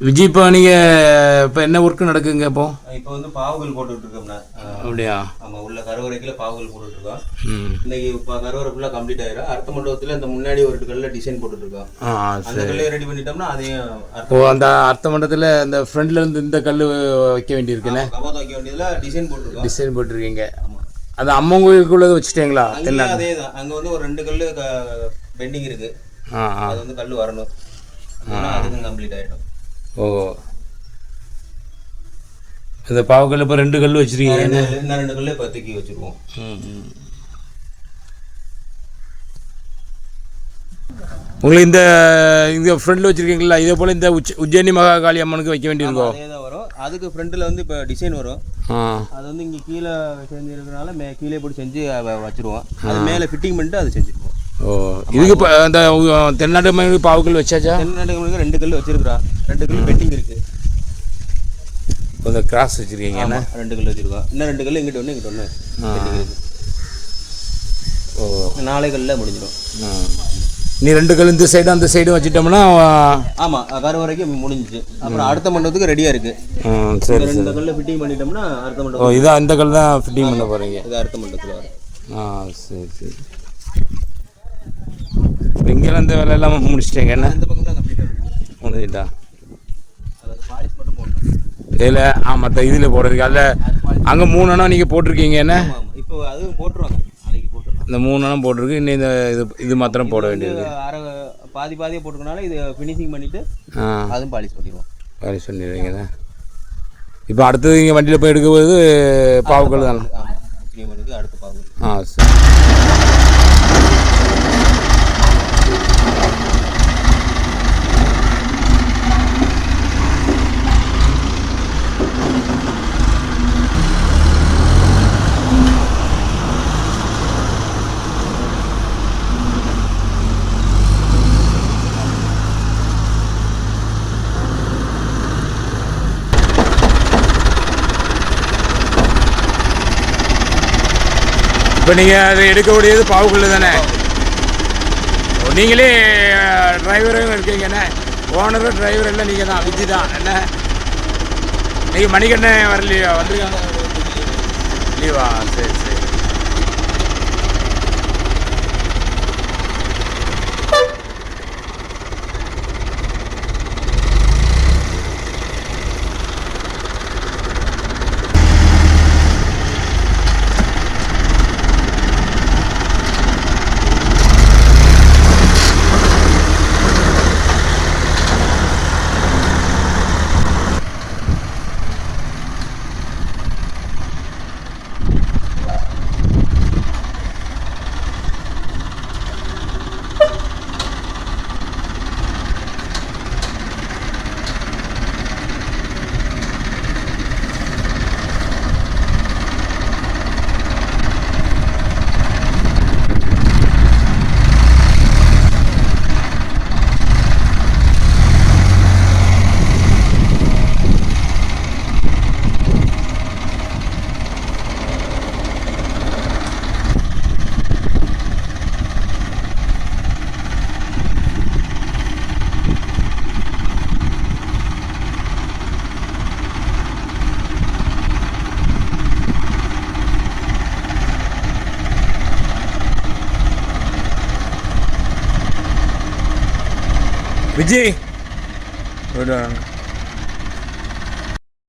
விஜய் இப்போ நீங்கள் இப்போ என்ன ஒர்க்கு நடக்குங்க இப்போ? இப்போ வந்து பாவுகள் போட்டுட்டு இருக்கோம்னா அப்படியா? ஆமா உள்ள கருவறைக்குள்ள பாவுகள் போட்டுட்டு இருக்கோம் இன்னைக்கு இப்போ கருவறை ஃபுல்லாக கம்ப்ளீட் ஆயிரும். அடுத்த மண்டபத்தில் இந்த முன்னாடி ஒரு கல்ல டிசைன் போட்டுட்டு இருக்கோம் அந்த கல்லை ரெடி பண்ணிட்டோம்னா அதையும் ஓ அந்த அர்த்த மண்டபத்தில் அந்த ஃப்ரண்ட்ல இருந்து இந்த கல் வைக்க வேண்டியிருக்குண்ணே கபாத் வைக்க வேண்டியதுல டிசைன் போட்டிருக்கோம். டிசைன் போட்டிருக்கீங்க. அது அம்மன் கோயிலுக்குள்ளது வச்சுட்டீங்களா? அங்கேயும் அதே தான். அங்கே வந்து ஒரு ரெண்டு கல் பெண்டிங் இருக்கு. அது வந்து கல் வரணும். அதுக்கும் கம்ப்ளீட் ஆயிடும். ஓ. இந்த பாவக்கல் இப்போ ரெண்டு கல் வச்சிருக்கீங்க. இன்னும் ரெண்டு கல்லு இப்போ தூக்கி வச்சிருவோம். ம், ம். உங்களுக்கு இந்த இந்த ஃப்ரண்ட்ல வச்சிருக்கீங்களா இதே போல் இந்த உச்ச உஜ்ஜயினி மகாகாளி அம்மனுக்கு வைக்க வேண்டியிருக்கோம் அதே தான் வரும். அதுக்கு ஃப்ரண்ட்டில் வந்து இப்போ டிசைன் வரும். அது வந்து இங்கே கீழே செஞ்சிருக்கனால மே கீழே போட்டு செஞ்சு வச்சிருவோம். அது மேலே ஃபிட்டிங் பண்ணிட்டு அதை செஞ்சுருவோம். ஓ இதுக்கு இப்போ அந்த தென்னாட்டு மயில் பாவுக்கல் வச்சாச்சா? தென்னாட்டுக்கு ரெண்டு கல் வச்சிருக்கிறோம் ரெண்டு கல் பெண்டிங் இருக்கு. இந்த கிராஸ் வச்சிருக்கீங்க என்ன? ரெண்டு கல் வச்சிருக்கோம். இன்னும் ரெண்டு கல் இங்கிட்ட ஒன்று இங்கிட்ட ஒன்று ஓ. நாளை கல்லில் முடிஞ்சிடும். நீ ரெண்டு கல் இந்த சைடும் அந்த சைடும் வச்சுட்டோம்னா ஆமாம் கரு வரைக்கும் முடிஞ்சிச்சு. அப்புறம் அடுத்த மண்டபத்துக்கு ரெடியாக இருக்கு. சரி ரெண்டு கல்ல ஃபிட்டிங் பண்ணிட்டோம்னா அடுத்த மண்டபம் இதான் இந்த கல் தான் ஃபிட்டிங் பண்ண போகிறீங்க இது அடுத்த மண்டபத்தில் வரும். ஆ சரி சரி. இங்கெல்லாம் இந்த வேலையெல்லாம் முடிச்சிட்டேங்க என்ன முடிஞ்சிட்டா? பாலிஷ் இதில் ஆ மற்ற இதில் போடுறதுக்கு. அதில் அங்கே மூணு அணம் நீங்கள் போட்டிருக்கீங்க என்ன? இப்போ அது போட்டுருவாங்க. இந்த மூணு அணம் போட்டிருக்கு. இன்னும் இந்த இது இது மாத்திரம் போட வேண்டியது. அரை பாதி பாதியாக போட்டுக்கனால இது ஃபினிஷிங் பண்ணிட்டு ஆ. அதுவும் பாலிஷ் பண்ணிடுவோம். வேலை சொல்லிடுறீங்க இப்போ அடுத்தது இங்கே வண்டியில் போய் எடுக்கும்போது பாவுக்கல் தானே? அடுத்த பாகு ஆ சரி. இப்போ நீங்கள் அதை எடுக்கக்கூடியது பாவுக்கல் தானே? ஓ, நீங்களே டிரைவரும் இருக்கீங்க என்ன? ஓனரும் டிரைவர் எல்லாம் நீங்கள் தான் விஜி தான் என்ன? நீங்கள் மணிக்கண்ணன் வரலையா? வந்துருக்காங்க. லீவா? சரி சரி. விஜய் விடுவாங்க